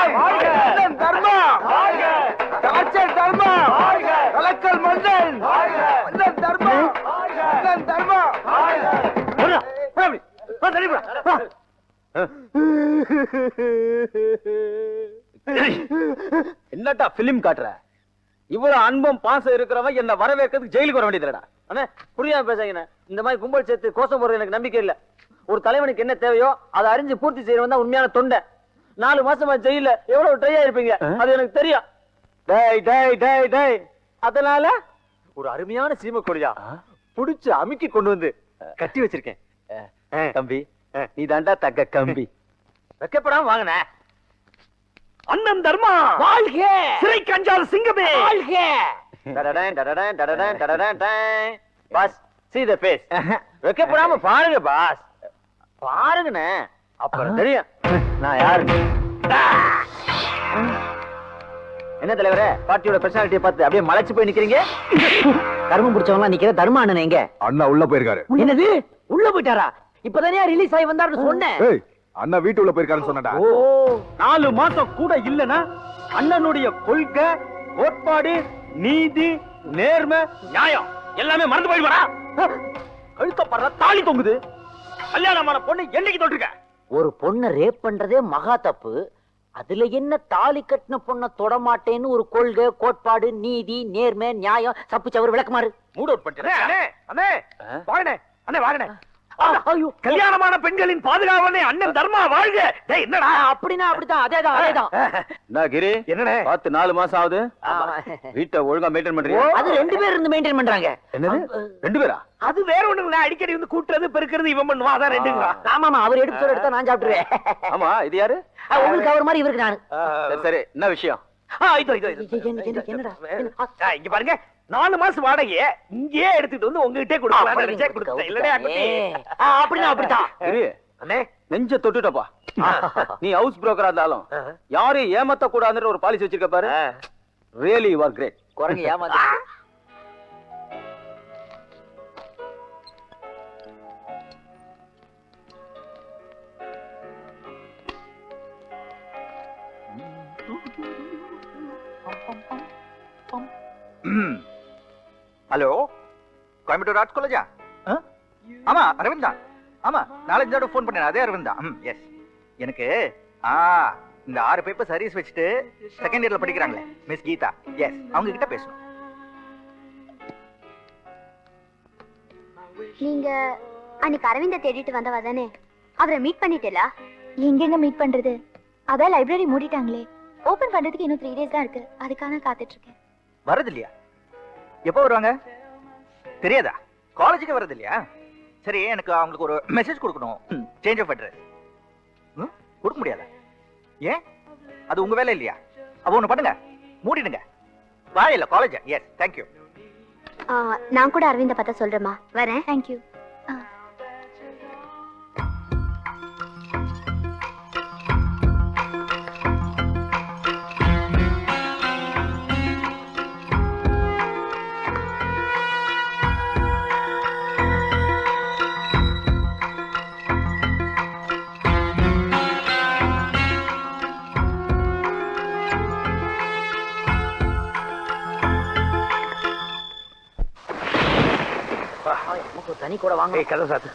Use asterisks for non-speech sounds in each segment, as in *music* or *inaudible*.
தர்மம். தர்மம். கலக்கல் மன்னன். அண்ணன் தர்மம். அண்ணன் தர்மம். என்னடா பிலிம் காட்டுற? இவ்வளவு அன்பம் பாசம் இருக்கிறவன் என்ன வரவேற்கிறதுக்கு ஜெயிலுக்கு வர வேண்டியதுடா அண்ணே புரியாம பேசாங்கண்ணே இந்த மாதிரி கும்பல் சேர்த்து கோஷம் போடுறது எனக்கு நம்பிக்கை இல்ல. ஒரு தலைவனுக்கு என்ன தேவையோ அதை அறிஞ்சு பூர்த்தி செய்யறவன் தான் உண்மையான தொண்டை. நாலு மாசமா ஜெயில எவ்வளவு ட்ரை ஆயிருப்பீங்க? அது எனக்கு தெரியும். டேய் டேய் டேய் டேய். அதனால ஒரு அருமையான சீம கொடியா புடிச்சு அமுக்கி கொண்டு வந்து கட்டி வச்சிருக்கேன். தம்பி நீ தாண்டா தக்க கம்பி. வெக்கப்படாம வாங்கின. அண்ணன் தர்மா. வாழ்க. சிறை கஞ்சால் சிங்கமே. வாழ்க. டடடன் டடடன் டடடன் டடடன் tan. Boss see the face. வெக்கப்படாம பாருங்க பாஸ். பாருங்கண்ணே. அப்புறம் தெரியும். நான் யாரு? என்ன தலைவரே? பார்ட்டியோட பர்சனாலிட்டியை பார்த்து அப்படியே மலைச்சு போய் நிக்கிறீங்க? கர்மம் பிடிச்சவங்க நிக்கிற தர்ம அண்ணன் எங்க? அண்ணா உள்ள போயிருக்காரு. என்னது? உள்ள போயிட்டாரா? இப்பதானே ரிலீஸ் ஆகி வந்தாருன்னு சொன்னேன். ஏய் அண்ணா வீட்டு உள்ள போயிருக்காருன்னு சொன்னடா. ஓ நாலு மாசம் கூட இல்லனா அண்ணனுடைய கொள்கை கோட்பாடு நீதி நேர்மை நியாயம் எல்லாமே மறந்து போயிடுவாரா? கழுத்தப்படுற தாலி தொங்குது. கல்யாணமான பொண்ணு என்னைக்கு தொட்டிருக்க? ஒரு பொண்ணை ரேப் பண்றதே மகா தப்பு. அதுல என்ன தாலி கட்டின பொண்ணை தொடமாட்டேன்னு ஒரு கொள்கை கோட்பாடு நீதி நேர்மை நியாயம் சப்பு சவறு விளக்குமாறு மூட் அவுட் பண்ணிட்டேன். அண்ணே அண்ணே வாங்கண்ணே அண்ணே வாங்கண்ணே. கல்யாணமான பெண்களின் பாதுகாவலனே அண்ணன் தர்மா வாழ்க. டேய் என்னடா? அப்படின்னா அப்படிதான் அதேதான் அதேதான். என்ன கிரி? என்னண்ணே? பார்த்து நாலு மாசம் ஆகுது. வீட்டை ஒழுங்கா மெயின்டைன் பண்றீங்க அது ரெண்டு பேர் இருந்து மெயின்டைன் பண்றாங்க. என்னது? ரெண்டு பேரா? அது வேற ஒண்ணுங்களா அடிக்கடி வந்து கூட்டுறது பெருக்கிறது இவன் பண்ணுவா அதான் ரெண்டுங்களா? ஆமாமா அவர் எடுத்து சொல்ல எடுத்தா நான் சாப்பிட்டுருவேன். ஆமா இது யாரு? உங்களுக்கு அவர் மாதிரி இவருக்கு நானு. சரி சரி என்ன விஷயம்? ஆ, இதோ, இதோ, இதோ. என்ன- என்ன- என்னடா? இங்க பாருங்க. நாலு மாசம் வாடகைய இங்கேயே எடுத்துட்டு வந்து உங்ககிட்டே கொடுக்கலாம். கொடுத்தேன் இல்லடா அண்ணே. நெஞ்ச தொட்டுட்டப்பா. நீ ஹவுஸ் புரோக்கரா இருந்தாலும் யாரையும் ஏமாத்த கூடாதுன்ற ஒரு பாலிசி வச்சிருக்க பாரு. ரியலி யூ ஆர் கிரேட் குரங்கு *laughs* ஏமாந்து. ஹலோ? கோயம்புத்தூர் ஆர்ட்ஸ் காலேஜா ஆமா அரவிந்த். தான் ஆமா நாலஞ்சு தடவை ஃபோன் பண்ணேன். அதே அரவிந்த். தான் எஸ் எனக்கு ஆ இந்த ஆறு பேப்பர் சர்வீஸ் வச்சுட்டு செகண்ட் இயர்ல படிக்கிறாங்களே மிஸ் கீதா. எஸ் அவங்க கிட்ட பேசணும். நீங்க அன்னைக்கு அரவிந்த தேடிட்டு வந்தவா தானே? அவரை மீட் பண்ணிட்டேலா? எங்கெங்க மீட் பண்றது? அதான் லைப்ரரி மூடிட்டாங்களே. ஓபன் பண்றதுக்கு இன்னும் த்ரீ டேஸ் தான் இருக்கு. அதுக்காக நான் காத்துட்டு இருக்கேன். வரது இல்லையா எப்போ வருவாங்க? தெரியாதா? காலேஜுக்கு வர்றது இல்லையா? சரி எனக்கு அவங்களுக்கு ஒரு மெசேஜ் கொடுக்கணும். சேஞ்ச் ஆஃப் அட்ரஸ் கொடுக்க முடியாதா? ஏன்? அது உங்க வேலை இல்லையா? அப்போ ஒன்று பண்ணுங்க. மூடிடுங்க. வாயில்ல காலேஜ் எஸ் தேங்க்யூ நான் கூட அரவிந்த பார்த்தா சொல்றேம்மா. வரேன். தேங்க்யூ தனி கூட வாங்க ஏய் கதை சாத்து.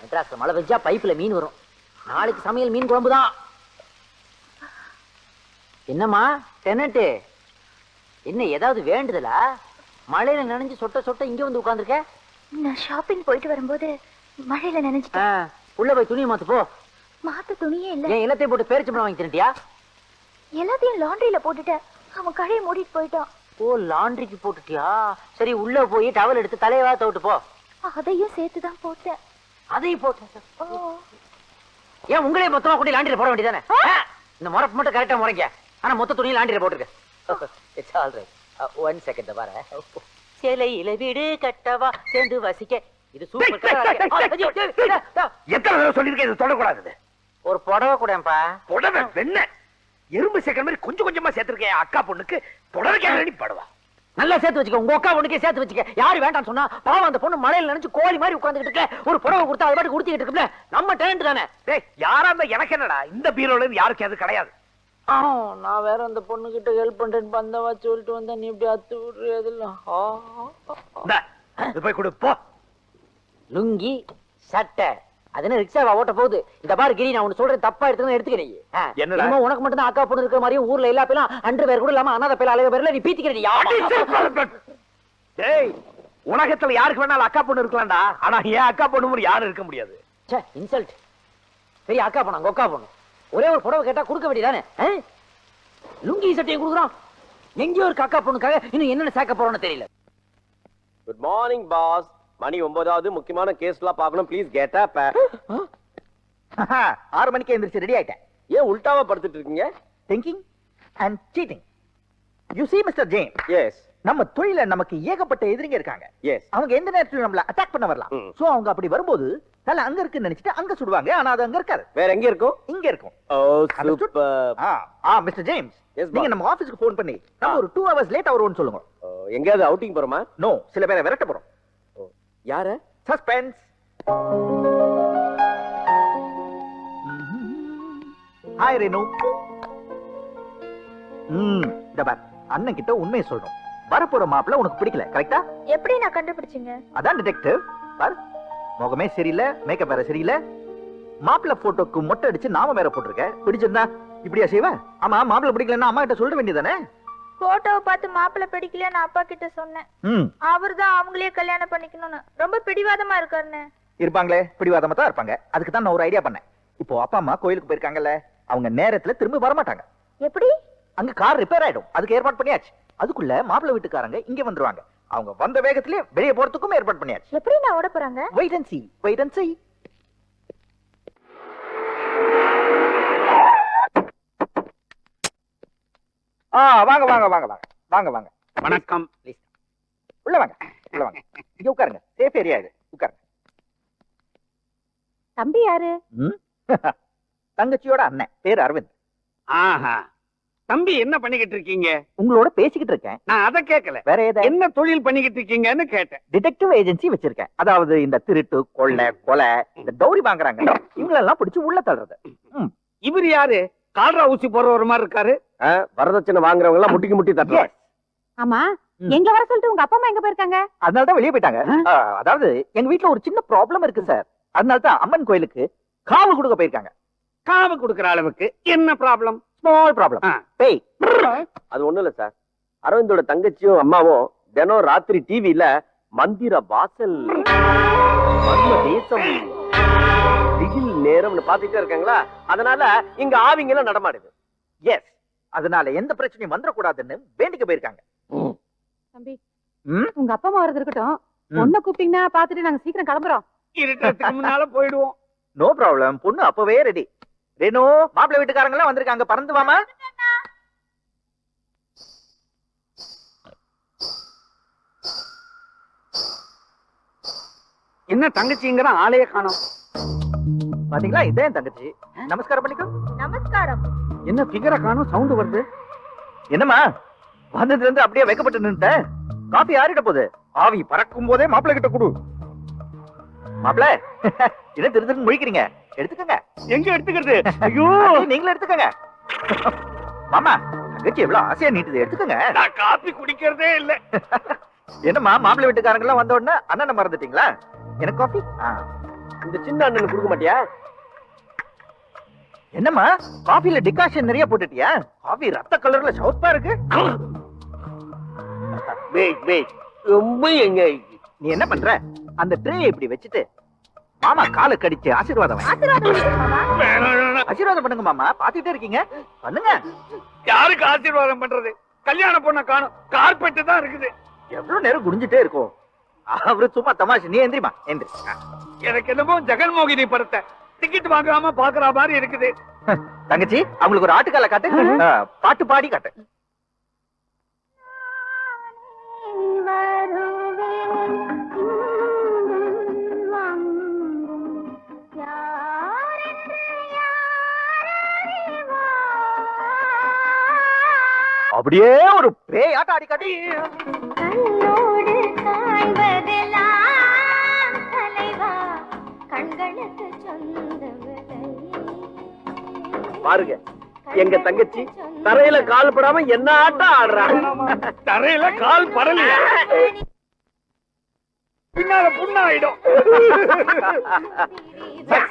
மெட்ராஸ்ல மழை பெஞ்சா பைப்ல மீன் வரும். நாளைக்கு சமையல் மீன் குழம்பு தான். என்னம்மா டெனட்டு என்ன ஏதாவது வேண்டுதலா? மழையில நனைஞ்சு சொட்ட சொட்ட இங்க வந்து உட்கார்ந்திருக்க? நான் ஷாப்பிங் போயிட்டு வரும்போது மழையில நினைச்சிட்டேன் ஆ, உள்ள போய் துணியை மாத்து போ. மாத்த துணியே இல்ல. ஏன் எல்லாத்தையும் போட்டு பேரிச்சம்பளம் வாங்கி தின்ட்டியா எல்லாத்தையும் லாண்ட்ரியில போட்டுட்டேன். அவன் கடையை மூடிட்டு போயிட்டான். ஓ லாண்ட்ரிக்கு போட்டுட்டியா? சரி உள்ள போய் டவல் எடுத்து தலையவா தவிட்டு போ. அதையும் சேர்த்து தான் போட்டேன். அதையும் போட்டு ஓ. ஏன் உங்களே மொத்தமா கொண்டு லாண்டரியில போட வேண்டியதானே இந்த முறப்பு மட்டும் கரெக்டா முறைங்க ஆனா மொத்த துணியும் லாண்டரியில போட்டுருக்க. It's all right one second வர சிலையில வீடு கட்டவா சேர்ந்து வசிக்க. இது சூப்பர் எத்தனை தடவை சொல்லிருக்கேன் இது தொடக்கூடாது. ஒரு புடவை கூடப்பா புடவை வெண்ண எறும்பு சேர்க்கிற மாதிரி கொஞ்சம் கொஞ்சமா சேர்த்திருக்கேன். அக்கா பொண்ணுக்கு கேட்கறடி படுவா. நல்லா சேர்த்து வச்சுக்க. உங்க அக்கா பொண்ணுக்கே சேர்த்து வச்சுக்க. யாரு வேண்டாம் சொன்னா பாவம் அந்த பொண்ணு மலையில நினைச்சு கோழி மாதிரி இருக்க. ஒரு புடவை கொடுத்தா அது பாட்டு கொடுத்துக்கிட்டு இருக்குல்ல நம்ம டேலண்ட் தானே. டேய் யாரா இருந்தா எனக்கு என்னடா? இந்த பீரோல இருந்து யாருக்கும் அது கிடையாது. ஆ, நான் வேற அந்த பொண்ணு கிட்ட ஹெல்ப் பண்றேன்னு பந்தவா சொல்லிட்டு வந்தா நீ இப்படி அத்து விடுறதுல போய் கொடு. போ. லுங்கி சட்டை. அது என்ன ரிக்ஷாவா ஓட்ட போகுது? இந்த பாரு கிரி நான் உனக்கு சொல்றேன் தப்பா எடுத்து எடுத்துக்க நீ ஆ, என்னடா? உனக்கு மட்டும் தான் அக்கா பொண்ணு இருக்கிற மாதிரியும் ஊர்ல எல்லா பேரும் அன்று பேர் கூட இல்லாம அனாத பேர் அலைய பேர்ல நீ பீத்திக்கிற நீ டேய் உலகத்துல யாருக்கு வேணாலும் அக்கா பொண்ணு இருக்கலாம்டா. ஆனா ஏன் அக்கா பொண்ணு மாதிரி யாரும் இருக்க முடியாது. ச்சே இன்சல்ட் பெரிய அக்கா பொண்ணு அங்க அக்கா பொண்ணு. ஒரே ஒரு புடவை கேட்டா கொடுக்க வேண்டியதானே? லுங்கி சட்டையும் கொடுக்குறான். எங்கேயோ ஒரு அக்கா பொண்ணுக்காக. இன்னும் என்னென்ன சேர்க்க போறோம்னு தெரியல. குட் மார்னிங் பாஸ் மணி ஒன்பதாவது முக்கியமான கேஸ்லாம் பார்க்கணும். ப்ளீஸ் கெட் அப் ஆறு மணிக்கு எந்திரிச்சு ரெடி ஆயிட்டேன். ஏன் உல்டாவா படுத்துட்டு இருக்கீங்க? Thinking and cheating you see mister Jain yes நம்ம தொழில நமக்கு ஏகப்பட்ட எதிரிங்க இருக்காங்க. எஸ் அவங்க எந்த நேரத்துல நம்மள அட்டாக் பண்ண வரலாம். சோ அவங்க அப்படி வரும்போது தலை அங்க இருக்குன்னு நினைச்சிட்டு அங்க சுடுவாங்க. ஆனா அது அங்க இருக்காது. வேற எங்க இருக்கும்? இங்க இருக்கும். ஓ? சூப்பர் ஆ மிஸ்டர் ஜேம்ஸ். நீங்க நம்ம ஆபீஸ்க்கு ஃபோன் பண்ணி நம்ம ஒரு டூ ஹவர்ஸ் லேட் வருவோம்னு சொல்லுங்க. எங்கேயாவது அவுட்டிங் போறோமா? நோ சில பேரை விரட்ட போறோம். யார? சஸ்பென்ஸ் ஹாய் ரேனு ம் இந்த பார். அண்ணன் கிட்ட உண்மையை சொல்றோம். வரப்போற மாப்பிள்ள உனக்கு பிடிக்கல கரெக்டா எப்படி நான் கண்டுபிடிச்சீங்க? அதான் டிடெக்டிவ் பார் முகமே சரியில்லை மேக்கப் வேற சரியில்லை. மாப்பிள்ள போட்டோக்கு மொட்டை அடிச்சு நாம வேற போட்டிருக்க. பிடிச்சிருந்தா இப்படியா செய்வ? ஆமா மாப்பிள்ள பிடிக்கலன்னா அம்மா கிட்ட சொல்ல வேண்டியதானே போட்டோவை பார்த்து மாப்பிள்ளை பிடிக்கல நான் அப்பா கிட்ட சொன்னேன். ம். அவர் தான் அவங்களே கல்யாணம் பண்ணிக்கணும்னு. ரொம்ப பிடிவாதமா இருக்காருன்னு. இருப்பாங்களே? பிடிவாதமா தான் இருப்பாங்க. அதுக்கு தான் நான் ஒரு ஐடியா பண்ணேன். இப்போ அப்பா அம்மா கோயிலுக்கு போயிருக்காங்கல்ல அவங்க நேரத்துல திரும்ப வர மாட்டாங்க எப்படி? அங்க கார் ரிப்பேர் ஆயிடும். அதுக்கு ஏற்பாடு பண்ணியாச்சு. அதுக்குள்ள மாப்பிள்ளை வீட்டுக்காரங்க இங்க வந்துருவாங்க. அவங்க வந்த வேகத்திலே வெளியே போறதுக்கும் ஏற்பாடு பண்ணியாச்சு. எப்படி நான் ஓட போறாங்க? Wait and see. Wait and see. ஆ வாங்க வாங்க வாங்க வாங்க. வாங்க வாங்க. வணக்கம். உள்ள வாங்க உள்ள வாங்க. இங்க உட்காருங்க. சேஃப் ஏரியா இது. உட்காருங்க. தம்பி யாரு? *laughs* தங்கச்சியோட அண்ணன். பேர் அரவிந்த். ஆஹா. தம்பி என்ன பண்ணிக்கிட்டு இருக்கீங்க? உங்களோட பேசிக்கிட்டு இருக்கேன். நான் அத கேட்கல வேற ஏதாவது என்ன தொழில் பண்ணிக்கிட்டு இருக்கீங்கன்னு கேட்டேன். டிடெக்டிவ் ஏஜென்சி வச்சிருக்கேன். அதாவது இந்த திருட்டு கொள்ளை கொலை இந்த டௌரி வாங்குறாங்க. இவங்களெல்லாம் பிடிச்சு உள்ள தள்ளுறது. இவர் யாரு? கால்ரா ஊசி போடுற மாதிரி இருக்காரு. வரதட்சணை வாங்குறவங்க எல்லாம் முட்டிக்கு முட்டி தட்டுறாங்க. ஆமா. எங்க வர சொல்லிட்டு உங்க அப்பா அம்மா எங்க போயிருக்காங்க? அதனால தான் வெளியே போயிட்டாங்க. அதாவது எங்க வீட்ல ஒரு சின்ன ப்ராப்ளம் இருக்கு சார். அதனால தான் அம்மன் கோயிலுக்கு காவல் கொடுக்க போயிருக்காங்க. காவு கொடுக்கற அளவுக்கு என்ன ப்ராப்ளம் ஸ்மால் ப்ராப்ளம். பேய் அது ஒண்ணும் இல்ல சார். அரவிந்தோட தங்கச்சியும் அம்மாவும் தினம் ராத்திரி டிவில மந்திர வாசல் தேசம் திகில் நேரம்னு பாத்துட்டே இருக்காங்களா? அதனால இங்க ஆவிங்க எல்லாம் நடமாடுது. எஸ் அதனால எந்த பிரச்சனையும் வந்துடக்கூடாதுன்னு வேண்டிக்க போயிருக்காங்க. தம்பி? உங்க அப்பா அம்மா வரது இருக்கட்டும். பொண்ணை கூப்பிட்டீங்கன்னா பாத்துட்டு நாங்க சீக்கிரம் கிளம்புறோம். இருட்டத்துக்கு முன்னால போயிடுவோம். நோ ப்ராப்ளம் பொண்ணு அப்பவே ரெடி ரேணு மாப்பிள்ளை வீட்டுக்காரங்க எல்லாம் வந்திருக்காங்க. பறந்து வாமா என்ன தங்கச்சிங்கிற ஆளையே காணோம். பாத்தீங்களா? இதே என் தங்கச்சி. நமஸ்காரம் பண்ணிக்கோ. நமஸ்காரம். என்ன பிகரை காணோம்? சவுண்ட் வருது. என்னம்மா? வந்ததுல இருந்து அப்படியே வைக்கப்பட்டு நின்னுட்ட? காபி ஆறிட போகுது? ஆவி பறக்கும் போதே மாப்பிள்ளை கிட்ட கொடு. மாப்பிள்ளை என்ன திரு திருன்னு முழிக்கிறீங்க. எடுத்துக்கங்க. எங்க எடுத்துக்கிறது? *laughs* ஐயோ! நீங்களும் எடுத்துக்கங்க. மாமா தங்கச்சி எவ்வளவு ஆசையா நீட்டுது. எடுத்துக்கங்க. நான் காப்பி குடிக்கிறதே இல்ல. *laughs* என்னம்மா மாப்பிள்ளை வீட்டுக்காரங்க எல்லாம் வந்த உடனே அண்ணனை மறந்துட்டீங்களா? எனக்கு காஃபி இந்த சின்ன அண்ணனுக்கு கொடுக்க மாட்டியா? என்னம்மா? காஃபில டிகாஷன் நிறைய போட்டுட்டியா? காஃபி ரத்த கலர்ல சவுப்பா இருக்கு. வெயிட் வெயிட் ரொம்ப எங்க நீ என்ன பண்ற? அந்த ட்ரே இப்படி வச்சுட்டு மாமா காலை கடிச்சு ஆசீர்வாதம். ஆசீர்வாதம் பண்ணுங்க மாமா. பாத்துட்டே இருக்கீங்க. பண்ணுங்க. யாருக்கு ஆசீர்வாதம் பண்றது? கல்யாண பொண்ண காணும். கார்பெட் தான் இருக்குது. எவ்வளவு நேரம் குடிஞ்சிட்டே இருக்கும். அவரு சும்மா தமாஷ் நீ எந்திரிமா எந்திரி. எனக்கு என்னமோ ஜெகன்மோகினி படத்தை. டிக்கெட் வாங்காம பாக்குற மாதிரி இருக்குது. *laughs* தங்கச்சி அவங்களுக்கு ஒரு ஆட்டுக்கால காட்டு. பாட்டு பாடி காட்டு. அப்படியே ஒரு பேயாட்டம் ஆடி காட்டி. கண்ணோடு காண்பதெல்லாம் பாருங்க. எங்க தங்கச்சி தரையில கால் படாம என்ன ஆட்டம் ஆடுறாங்க? தரையில கால் படலையா? பின்னால புண்ணாயிடும். சார்